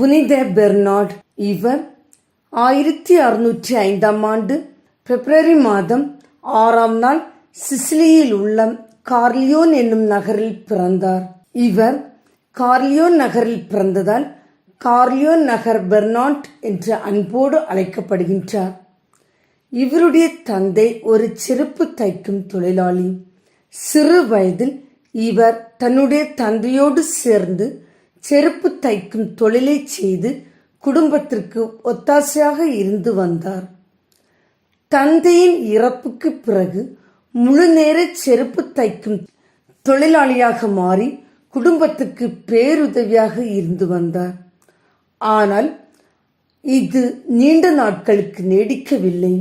புனித பெர்னார்ட் இவர் ஆயிரத்தி அறுநூற்றி ஐந்தாம் ஆண்டு பிப்ரவரி மாதம் ஆறாம் நாள் சிசிலியில் உள்ள கார்லியோன் என்னும் நகரில் பிறந்தார். இவர் கார்லியோன் நகரில் பிறந்ததால் கார்லியோன் நகர் பெர்னாட் என்று அன்போடு அழைக்கப்படுகின்றார். இவருடைய தந்தை ஒரு செருப்பு தைக்கும் தொழிலாளி. சிறு வயதில் இவர் தன்னுடைய தந்தையோடு சேர்ந்து செருப்பு தைக்கும் தொழிலை செய்து குடும்பத்திற்கு ஒத்தாசையாக இருந்து வந்தார். தந்தையின் இறப்புக்கு பிறகு முழு நேர செருப்பு தைக்கும் தொழிலாளியாக மாறி குடும்பத்துக்கு பேருதவியாக இருந்து வந்தார். ஆனால் இது நீண்ட நாட்களுக்கு நீடிக்கவில்லை.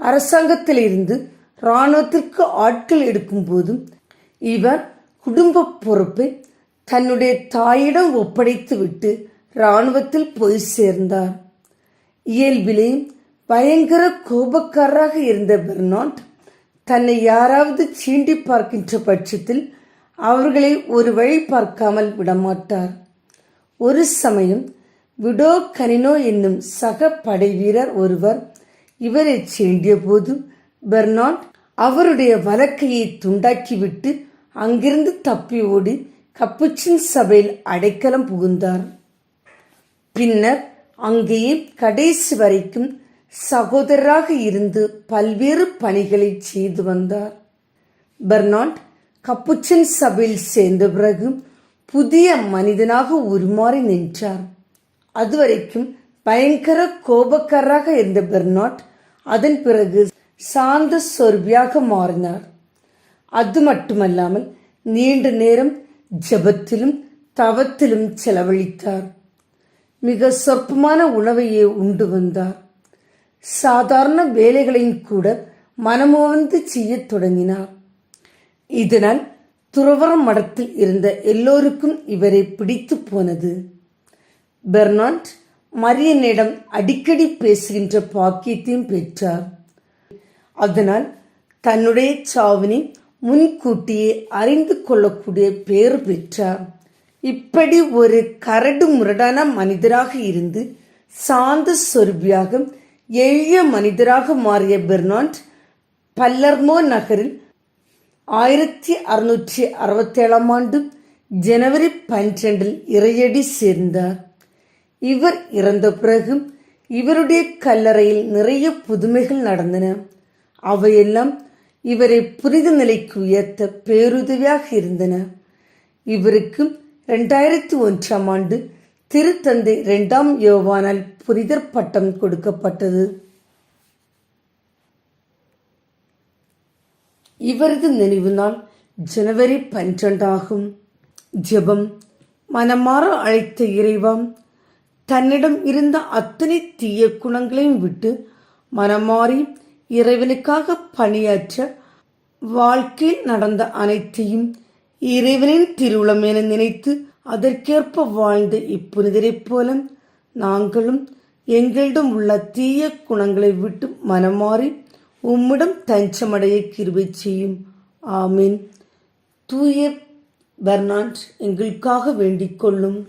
அரசாங்கத்திலிருந்து இராணுவத்திற்கு ஆட்கள் எடுக்கும் போதும் இவர் குடும்ப பொறுப்பை தன்னுடைய தாயிடம் ஒப்படைத்துவிட்டு இராணுவத்தில் போய் சேர்ந்தார். இயல்பிலே பயங்கர கோபக்காரராக இருந்த பெர்னாட் தன்னை யாராவது சீண்டி பார்க்கின்ற பட்சத்தில் அவர்களை ஒரு வழி பார்க்காமல் விடமாட்டார். ஒரு சமயம் விடோ கனினோ என்னும் சக படை வீரர் ஒருவர் இவரை சீண்டிய போது பெர்னாட் அவருடைய வலக்கையை துண்டாக்கிவிட்டு அங்கிருந்து தப்பி ஓடி கப்புச்சின் சபையில் அடைக்கலம் புகுந்தார். பின்னர் அங்கேயே கடைசி வரைக்கும் சகோதரராக இருந்து பல்வேறு பணிகளை செய்து வந்தார். பெர்னாண்ட் கப்புச்சின் சபையில் சேர்ந்த பிறகு புதிய மனிதனாக உருமாறி நின்றார். அதுவரைக்கும் பயங்கர கோபக்காரராக இருந்த பெர்னாட் அதன் பிறகு சாந்த சொர்பியாக மாறினார். அது மட்டுமல்லாமல் நீண்ட நேரம் ஜபத்திலும் தவத்திலும் செலவழித்தார். மிக சொற்பமான உணவையே உண்டு வந்தார். சாதாரண வேலைகளையும் கூட மனமுவந்து செய்யத் தொடங்கினார். இதனால் துறவர மடத்தில் இருந்த எல்லோருக்கும் இவரை பிடித்து போனது. பெர்னாண்ட் மரியனிடம் அடிக்கடி பேசுகின்ற பாக்கியத்தையும் பெற்றார். அதனால் தன்னுடைய சாவினை முன்கூட்டி அறிந்து கொள்ளக்கூடிய பேர் பெற்றார் இப்படி ஒரு கரடு முரடான மனிதராக இருந்து சாந்த சொருபியாக எளிய மனிதராக மாறிய பெர்னாண்ட் பல்லர்மோ நகரில் ஆயிரத்தி அறுநூற்றி அறுபத்தேழாம் ஆண்டு ஜனவரி பன்னிரண்டில் இறையடி சேர்ந்தார். இவர் இறந்த பிறகு இவருடைய கல்லறையில் நிறைய புதுமைகள் நடந்தன. அவையெல்லாம் இவரை புனித நிலைக்கு உயர்த்த பேருதவியாக இருந்தன. இவருக்கு இரண்டாயிரத்தி ஒன்றாம் ஆண்டு திருத்தந்தை இரண்டாம் யோவானால் புனிதர் பட்டம் கொடுக்கப்பட்டது. இவரது நினைவு நாள் ஜனவரி பன்னிரண்டாகும். ஜெபம் மனமாற அழைத்த இறைவாம் தன்னிடம் இருந்த அத்தனை தீய குணங்களையும் விட்டு மனமாறி இறைவனுக்காக பணியாற்ற வாழ்க்கையில் நடந்த அனைத்தையும் இறைவனின் திருவுளம் என நினைத்து அதற்கேற்ப வாழ்ந்த இப்புனிதரைப் போல நாங்களும் எங்களிடம் உள்ள தீய குணங்களை விட்டு மனமாறி உம்மிடம் தஞ்சமடைய கிருவை செய்யும். ஆமீன். தூய பெர்னாண்ட் எங்களுக்காக வேண்டிக் கொள்ளும்.